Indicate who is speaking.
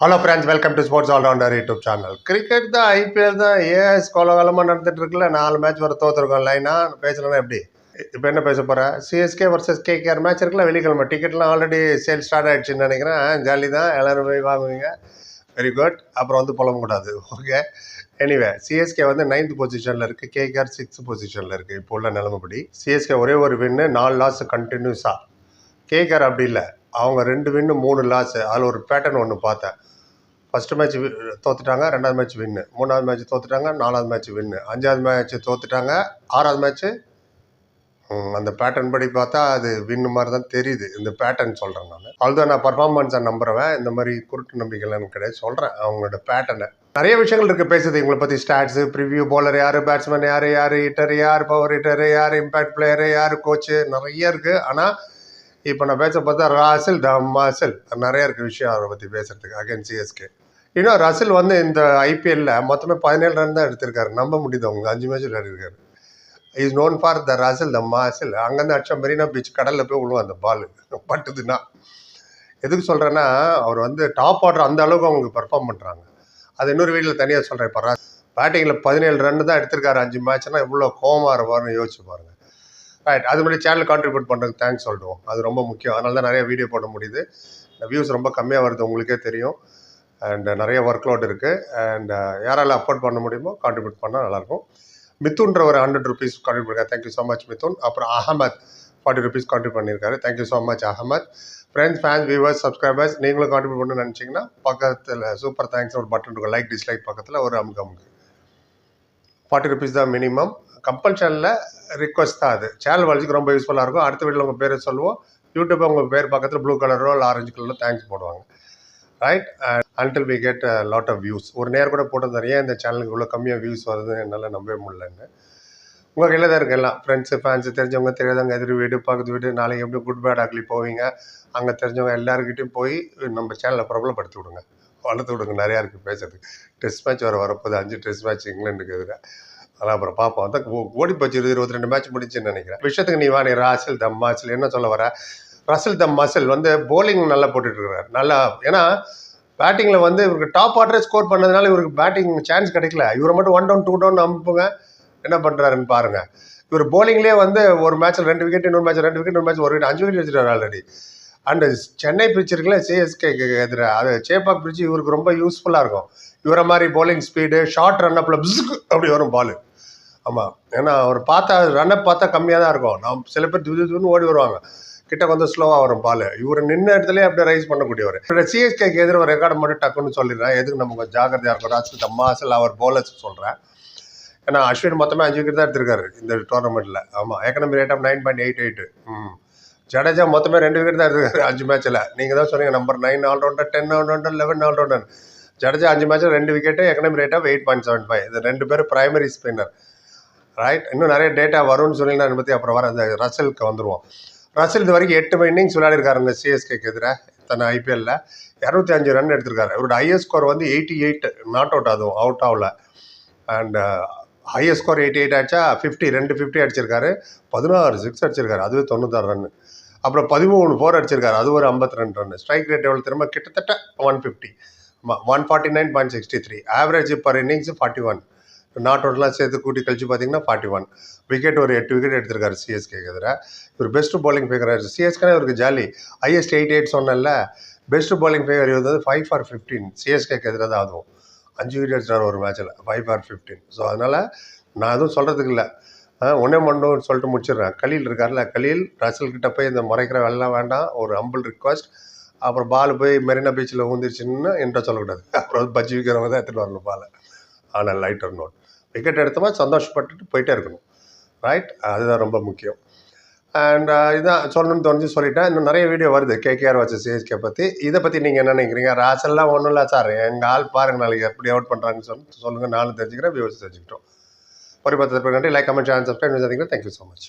Speaker 1: Hello friends welcome to sports allrounder YouTube channel cricket தான் IPL தான் ஏஎஸ் கோலகாலமாக நடந்துட்டு இருக்குல்ல நாலு மேட்ச் வர தோற்றுருக்கோம் லைனாக பேசலன்னா எப்படி? இப்போ என்ன பேச போகிறேன் சிஎஸ்கே வர்சஸ் கேகேஆர் மேட்ச் இருக்குல்ல வெள்ளிக்கிழமை. டிக்கெட்லாம் ஆல்ரெடி சேல் ஸ்டார்ட் ஆகிடுச்சுன்னு நினைக்கிறேன். ஜாலி தான். எல்லோரும் போய் வாங்குவீங்க. வெரி குட் அப்புறம் வந்து புலம்பக்கூடாது ஓகே எனிவே சிஎஸ்கே வந்து நைன்த் பொசிஷனில் இருக்குது கேகேஆர் சிக்ஸ்த் பொசிஷனில் இருக்குது இப்போ உள்ள நிலைமைப்படி சிஎஸ்கே ஒரே ஒரு வின்னு நாலு லாஸ் கண்டினியூஸாக கேகேஆர் அப்படி இல்லை. அவங்க ரெண்டு வின்னு மூணு லாஸு அதில் ஒரு பேட்டர்ன் ஒன்று பார்த்தேன். ஃபஸ்ட்டு மேட்ச் தோத்துட்டாங்க ரெண்டாவது மேட்ச் வின்னு மூணாவது மேட்ச் தோத்துட்டாங்க நாலாவது மேட்ச் வின்னு அஞ்சாவது மேட்ச் தோத்துட்டாங்க ஆறாவது மேட்ச்சு அந்த பேட்டர்ன் படி பார்த்தா அது வின்னு மாதிரி தான் தெரியுது. இந்த பேட்டர்ன் சொல்கிறேன் நான். அதுதான் நான் பர்ஃபார்மன்ஸை நம்புறவன். இந்த மாதிரி குருட்டு நம்பிக்கைலாம் எனக்கு கிடையாது. சொல்கிறேன் அவங்களோட பேட்டர்னை நிறைய விஷயங்கள் இருக்குது பேசுது. இவங்களை பற்றி ஸ்டாட்ஸு ப்ரிவ்யூ bowler யார் பேட்ஸ்மேன் யார் யார் ஹிட்டர் யார் பவர் ஹிட்டர் யார் இம்பேக்ட் பிளேயரு யார் கோச்சு நிறைய இருக்குது ஆனால் இப்போ நான் பேச பார்த்தா ராசில் டமாசில் நிறைய இருக்குது விஷயம் அவரை பற்றி பேசுறதுக்கு அகைன் சிஎஸ்கே இன்னும் ரசில் வந்து இந்த ஐபிஎல்ல மொத்தமே பதினேழு ரன் தான் எடுத்திருக்காரு. நம்ப முடியுது அவங்க. அஞ்சு match விளையாடிருக்காரு is known for the Russell த மாசில் அங்கேருந்து அடிச்சா மெரினா பீச் கடலில் போய் விழுவும் அந்த பால் பட்டுதுன்னா. எதுக்கு சொல்கிறேன்னா அவர் வந்து டாப் ஆர்டர் அந்த அளவுக்கு அவங்க பெர்ஃபார்ம் பண்ணுறாங்க அது இன்னொரு வீட்டில் தனியாக சொல்கிறேன் இப்போ பேட்டிங்கில் பதினேழு ரன் தான் எடுத்திருக்காரு. அஞ்சு மேட்ச்னா எவ்வளோ கோவமாக இருப்பார்னு யோசிச்சு பாருங்கள் ரைட் அது மாதிரி சேனல் கான்ட்ரிபியூட் பண்ணுறதுக்கு தேங்க்ஸ் சொல்லிடுவோம் அது ரொம்ப முக்கியம். அதனால தான் நிறைய வீடியோ போட முடியுது. வியூஸ் ரொம்ப கம்மியாக வருது உங்களுக்கே தெரியும். அண்ட் நிறைய ஒர்க் லோட் இருக்குது அண்ட் யாரால அஃபோர்ட் பண்ண முடியுமோ கான்ட்ரிபியூட் பண்ணால் நல்லாயிருக்கும். மித்துன்ற ஒரு ஹண்ட்ரட் ருபீஸ் கான்ட்ரிபியூட் பண்ணிருக்காரு. Thank you so much Mithun அப்புறம் அகமத் ஃபார்ட்டி ருபீஸ் கான்ட்ரிபியூட் பண்ணியிருக்காரு thank you so much Ahmed. Friends fans viewers subscribers நீங்களும் கான்ட்ரிபியூட் பண்ணணும்னு நினச்சிங்கன்னா பக்கத்தில் சூப்பர் தேங்க்ஸ் ஒரு பட்டன் இருக்கும். லைக் டிஸ்லைக் பக்கத்தில் ஒரு அமுக்கு அமுக்கு ஃபார்ட்டி ருபீஸ் தான் மினிமம் கம்பல்ஷனில் ரிக்வஸ்ட் தான் அது. சேனல் வளர்ச்சிக்கு ரொம்ப யூஸ்ஃபுல்லாக இருக்கும். அடுத்த வீட்டில் உங்கள் பேரை சொல்லுவோம். யூடியூப் உங்கள் பேர் பக்கத்தில் ப்ளூ கலரோ இல்லை ஆரஞ்சு கலரோ தேங்க்ஸ் போடுவாங்க. Right until we get lot of views ஒரு நேரம் கூட போட்டிருந்தாரு ஏன் இந்த சேனலுக்கு இவ்வளோ கம்மியாக வியூஸ் வருது என்னால் நம்பவே முடியலன்னு உங்கள் கையில் தான் இருக்கு எல்லாம். ஃப்ரெண்ட்ஸு ஃபேன்ஸு தெரிஞ்சவங்க தெரியாதவங்க எதிர் வீடு பக்கத்து வீடு நாளைக்கு எப்படி குட் பேட் ஆக்லி போவீங்க? அங்கே தெரிஞ்சவங்க எல்லாருக்கிட்டையும் போய் நம்ம சேனலை பிரபலப்படுத்தி விடுங்க. வளர்த்து விடுங்க நிறையா இருக்குது பேசுறதுக்கு. டெஸ்ட் மேட்ச் வர வரப்போது அஞ்சு டெஸ்ட் மேட்ச் இங்கிலாண்டுக்கு எதிராக அதான் அப்புறம் பார்ப்போம். அதான் ஓடி போச்சு இருபது இருபத்தி ரெண்டு மேட்ச் முடிச்சுன்னு நினைக்கிறேன். விஷயத்துக்கு நீ வாணி ராசில் தம் மாசில் என்ன சொல்ல வர? ரசில் தம் மசில் வந்து போலிங் நல்லா போட்டுட்ருக்கிறார் நல்லா ஏன்னா பேட்டிங்கில் வந்து இவருக்கு டாப் ஆர்டரே ஸ்கோர் பண்ணதுனால இவருக்கு பேட்டிங் சான்ஸ் கிடைக்கல. இவரை மட்டும் ஒன் டவுன் டூ டவுன் அனுப்புங்க என்ன பண்ணுறாருன்னு பாருங்க. இவர் போலிங்லேயே வந்து ஒரு மேட்ச்சில் ரெண்டு விக்கெட் இன்னொரு மேட்ச் ரெண்டு விக்கெட் ஒரு மேட்ச் ஒரு விக்கெட் அஞ்சு விக்கெட் வச்சுட்டார் ஆல்ரெடி அண்டு சென்னை பிரிச்சு இருக்குல்ல சிஎஸ்கே எதிராக அது சேப்பாக் பிரிச்சு இவருக்கு ரொம்ப யூஸ்ஃபுல்லாக இருக்கும். இவரை மாதிரி போலிங் ஸ்பீடு ஷார்ட் ரன் அப்பில் அப்படி வரும் பால் ஆமாம் ஏன்னா அவர் பார்த்தா ரன்அப் பார்த்தா கம்மியாக தான் இருக்கும். நாம் சில பேர் துது துன்னு ஓடி வருவாங்க. கிட்ட கொஞ்சம் ஸ்லோவாக வரும் பால் இவர் நின்ன இடத்துலயே அப்படியே ரைஸ் பண்ணக்கூடியவர். இப்போ சிஎஸ்கேக்கு எதிர ஒரு ரெக்கார்டு மட்டும் டக்குன்னு சொல்லிடுறேன். எதுக்கு நம்ம கொஞ்சம் ஜாக்கிரதையாக இருக்கும் ராஜ் மாசில் அவர் போலர்ஸ் சொல்கிறேன் ஏன்னா அஸ்வின் மொத்தமே அஞ்சு விக்கெட் தான் எடுத்திருக்காரு இந்த டோர்னமெண்ட்டில் ஆமாம் economy rate of nine point eight eight ம். ஜடேஜா மொத்தமே ரெண்டு விக்கெட் தான் எடுத்திருக்காரு அஞ்சு மேட்ச்சில் நீங்கள் தான் சொன்னீங்க number nine allrounder ten allrounder eleven allrounder Jadeja அஞ்சு மேட்ச்சில் ரெண்டு wicket economy rate of eight point seven five இது ரெண்டு பேரும் பிரைமரி ஸ்பின்னர் ரைட் இன்னும் நிறைய டேட்டா வரும்னு சொல்லி அதை பற்றி அப்புறம் வர அந்த ரசலுக்கு வந்துடுவோம் ரசல் இது வரைக்கும் எட்டு இன்னிங்ஸ் விளையாடிருக்காருங்க சிஎஸ்கேக்கு எதிராக தன்னை ஐபிஎல்ல இரநூத்தி அஞ்சு ரன் எடுத்திருக்காரு. இவரோட ஐஎஸ் ஸ்கோர் வந்து எயிட்டி எயிட் நாட் அவுட் அதுவும் அவுட் ஆகல. And highest score eighty eight ஆச்சா ஃபிஃப்டி ரெண்டு ஃபிஃப்டி அடிச்சிருக்காரு. பதினாறு சிக்ஸ் அடிச்சிருக்காரு. அதுவே தொண்ணூத்தாறு ரன் அப்புறம் பதிமூணு ஃபோர் அடிச்சிருக்காரு. அது ஒரு ஐம்பத்தி ரெண்டு ரன் ஸ்ட்ரைக் ரேட் எவ்வளோ திரும்ப கிட்டத்தட்ட one fifty one forty nine point sixty three average per innings forty one not அவுட்லாம் சேர்த்து கூட்டி கழிச்சு பார்த்தீங்கன்னா ஃபார்ட்டி ஒன் விக்கெட் ஒரு எட்டு விக்கெட் எடுத்திருக்காரு சிஎஸ்கே எதிராக இவர் பெஸ்ட் பவுலிங் ஃபேகர் சிஎஸ்கே இவருக்கு ஜாலி ஹையஸ்ட் எயிட் எயிட் சொன்னல பெஸ்ட் பவுலிங் ஃபேவர் இவர் வந்து ஃபைவ் ஃபார் ஃபிஃப்டீன் சிஎஸ்கேக்கு எதிராக தான் அதுவும் அஞ்சு விக்கெட் எடுத்தார் ஒரு மேட்ச்சில் ஃபைவ் ஃபார் ஃபிஃப்டீன் ஸோ அதனால் நான் எதுவும் சொல்கிறதுக்கு இல்லை. ஒன்றே மண்டும் சொல்லிட்டு முடிச்சிடுறேன். கலீல் இருக்கார்ல கலீல் ரசல்கிட்ட போய் இந்த முறைக்கிற வேலைலாம் வேண்டாம். ஒரு ஹம்பிள் ரிக்வஸ்ட் அப்புறம் பால் போய் மெரினா பீச்சில் ஊந்துருச்சுன்னா என்கிட்ட சொல்லக்கூடாது. அப்புறம் பஜ்ஜி விற்கிறவங்க தான் எடுத்துகிட்டு வரணும் பாலை ஆனால் லைட்டர் நோட் விக்கெட் எடுத்தோமா சந்தோஷப்பட்டுட்டு போயிட்டே இருக்கணும். ரைட் அதுதான் ரொம்ப முக்கியம். அண்ட் uh, இதான் சொல்லணும்னு தோணுச்சு சொல்லிட்டேன். இன்னும் நிறைய வீடியோ வருது கேகேஆர் வச்ச சிஎஸ்கே பற்றி இதை பற்றி நீங்கள் என்ன நினைக்கிறீங்க? ராசெல்லாம் ஒன்றும் இல்லை சார் எங்கள் ஆள் பாருங்கள் நாளைக்கு எப்படி அவுட் பண்ணுறாங்கன்னு சொல்லி சொல்லுங்கள் நானும் தெரிஞ்சுக்கிறேன் வியூஸ் தெரிஞ்சுக்கிட்டோம். பத்து நன்றி. Like comment channel subscribe thank you so much